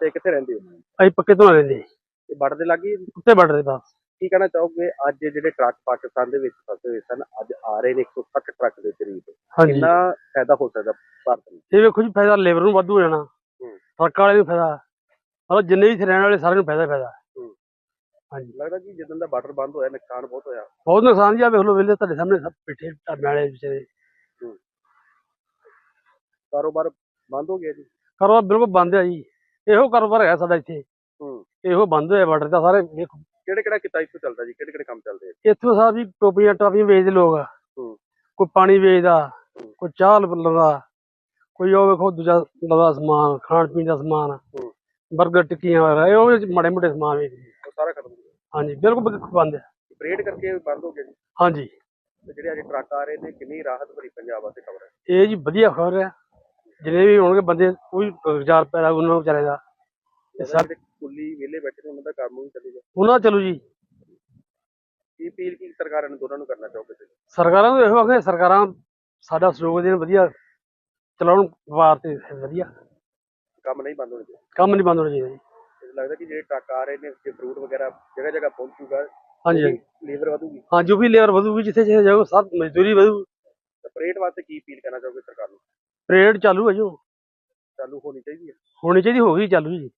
ਤੇ ਕਿੱਥੇ ਰਹਿੰਦੇ ਹੋ? ਅਸੀਂ ਪੱਕੇ ਤੋਂ ਰਹਿੰਦੇ ਇਹ ਬਾਰਡਰ ਦੇ ਲੱਗੀ ਉੱਤੇ ਬਾਰਡਰ ਦੇ ਪਾਸ ਕੀ ਕਹਿਣਾ ਚਾਹੋਗੇ? ਅੱਜ ਜਿਹੜੇ ਟਰੱਕ ਪਾਕਿਸਤਾਨ ਦੇ ਵਿੱਚ ਫਸੇ ਹੋਏ ਸਨ ਅੱਜ ਆ ਰਹੇ ਨੇ 160 ਟਰੱਕ ਦੇ ਕਰੀਬ। ਹਾਂਜੀ। ਕਿੰਨਾ ਫਾਇਦਾ ਹੋ ਸਕਦਾ ਭਾਰਤ ਨੂੰ? ਇਹ ਵੇਖੋ ਜੀ ਫਾਇਦਾ ਲੇਬਰ ਨੂੰ ਵਾਧੂ ਹੋ ਜਾਣਾ। ਟਰੱਕ ਵਾਲੇ ਨੂੰ ਫਾਇਦਾ। ਮਤਲਬ ਜਿੰਨੇ ਵੀ ਇੱਥੇ ਰਹਿਣ ਵਾਲੇ ਸਾਰਿਆਂ ਨੂੰ ਫਾਇਦਾ ਹੀ ਫਾਇਦਾ। ਹਾਂਜੀ। ਲੱਗਦਾ ਕਿ ਜਦੋਂ ਦਾ ਬਾਰਡਰ ਬੰਦ ਹੋਇਆ ਨੁਕਸਾਨ ਬਹੁਤ ਹੋਇਆ। ਬਹੁਤ ਨੁਕਸਾਨ ਜੀ ਆ ਵੇਖ ਲਓ ਵੇਲੇ ਤੁਹਾਡੇ ਸਾਹਮਣੇ ਸਭ ਪਿੱਠੇ ਢਾਬੇ ਵਾਲੇ ਵਿਚਾਰੇ। ਕਾਰੋਬਾਰ ਬੰਦ ਹੋ ਗਿਆ ਜੀ? ਕਾਰੋਬਾਰ ਬਿਲਕੁਲ ਬੰਦ ਹੈ ਜੀ। ਇਹੋ ਕਾਰੋਬਾਰ ਹੈਗਾ ਸਾਡਾ ਇੱਥੇ। ਹੂੰ। ਇਹੋ ਬੰਦ ਹੋਇਆ ਬਾਰਡਰ ਦਾ ਸਾਰੇ ਵੇਖੋ ਕਿਹੜੇ ਕਿਹੜਾ ਕਿੱਤਾ ਇੱਥੋਂ ਚੱਲਦਾ ਜੀ? ਕਿਹੜੇ ਕਿਹੜੇ ਕੰਮ ਚੱਲਦੇ ਆ ਇੱਥੋਂ ਸਾਹਿਬ ਜੀ ਟੋਪੀਆਂ ਟਾਪੀਆਂ ਵੇਚਦੇ ਲੋਕ। ਹੂੰ। ਕੋਈ ਪਾਣੀ ਵੇਚਦਾ ਕੋਈ ਚਾਹ ਲਾਉਂਦਾ ਕੋਈ ਉਹ ਵੇਖੋ ਦੂਜਾ ਲਵਾ ਸਮਾਨ ਖਾਣ ਪੀਣ ਦਾ ਸਮਾਨ ਹੂੰ। 버ਗਰ ਟਿੱਕੀਆਂ ਵਗੈਰਾ ਇਹ ਉਹ ਮਾੜੇ ਮੋਟੇ ਸਮਾਨ ਵੇਚਦੇ ਸਾਰਾ ਖਤਮ ਹੋ ਹਾਂਜੀ ਬਿਲਕੁਲ ਬੰਦ ਹੈ। ਬ੍ਰੇਡ ਕਰਕੇ ਬੰਦ ਹੋ ਗਿਆ ਜੀ? ਹਾਂਜੀ। ਤੇ ਜਿਹੜੇ ਅੱਜ ਟਰੱਕ ਆ ਰਹੇ ਨੇ ਕਿੰਨੀ ਰਾਹਤ ਭਰੀ ਪੰਜਾਬ ਵਾਸਤੇ ਖਬਰ ਹੈ? ਇਹ ਜੀ ਵਧੀਆ ਖਬਰ ਹੈ। ਜਿੰਨੇ ਵੀ ਹੋਣਗੇ ਬੰਦੇ ਕੋਈ ਰੁਜ਼ਗਾਰ ਪੈਦਾ ਉਹਨਾਂ ਨੂੰ ਵਿਚਾਰੇ ਦਾ। ਤੇ ਜਿਹੜੇ ਕੁੱਲੀ ਵਿਹਲੇ ਬੈਠੇ ਨੇ ਉਹਨਾਂ ਦਾ ਕੰਮ ਵੀ ਚੱਲੇਗਾ ਉਹਨਾਂ ਚਲੋ ਜੀ। ਕੀ ਅਪੀਲ ਕੀ ਸਰਕਾਰਾਂ ਨੂੰ ਦੋਨਾਂ ਨੂੰ ਕਰਨਾ ਚਾਹੋਗੇ ਤੁਸੀਂ? ਸਰਕਾਰਾਂ ਨੂੰ ਇਹੋ ਆਖੇ ਸਰਕਾਰਾਂ ਸਾਡਾ ਸਹਿਯੋਗ ਦੇਣ ਵਧੀਆ। ਚਲਾਉਣ ਵਾਰ ਤੇ ਵਧੀਆ। ਕੰਮ ਨਹੀਂ ਬੰਦ ਹੋਣੇ ਚਾਹੀਦੇ। ਕੰਮ ਨਹੀਂ ਬੰਦ ਹੋਣਾ ਚਾਹੀਦਾ ਜੀ। ਮੈਨੂੰ ਲੱਗਦਾ ਕਿ ਜਿਹੜੇ ਟਰੱਕ ਆ ਰਹੇ ਨੇ ਜੇ ਫਰੂਟ ਵਗੈਰਾ ਜਗ੍ਹਾ ਜਗ੍ਹਾ ਪਹੁੰਚੂਗਾ ਹਾਂਜੀ ਹਾਂਜੀ। ਲੀਵਰ ਵਧੂਗੀ। ਹਾਂ ਜੋ ਵੀ ਲੇਬਰ ਵਧੂਗੀ ਜਿੱਥੇ ਜਿੱਥੇ ਜਾਊਗਾ ਸਭ ਮਜ਼ਦੂਰੀ ਵਧੂ। ਤੇ ਪਰੇਡ ਵਾਸਤੇ ਕੀ ਅਪੀਲ ਕਰਨਾ ਚਾਹੋਗੇ ਸਰਕਾਰ ਨੂੰ? ਪਰੇਡ ਚਾਲੂ ਹੈ ਜੋ ਚਾਲੂ ਹੋਣੀ ਚਾਹੀਦੀ ਹੈ। ਹੋਣੀ ਚਾਹੀਦੀ ਹੋ ਗਈ ਚਾਲੂ ਜੀ।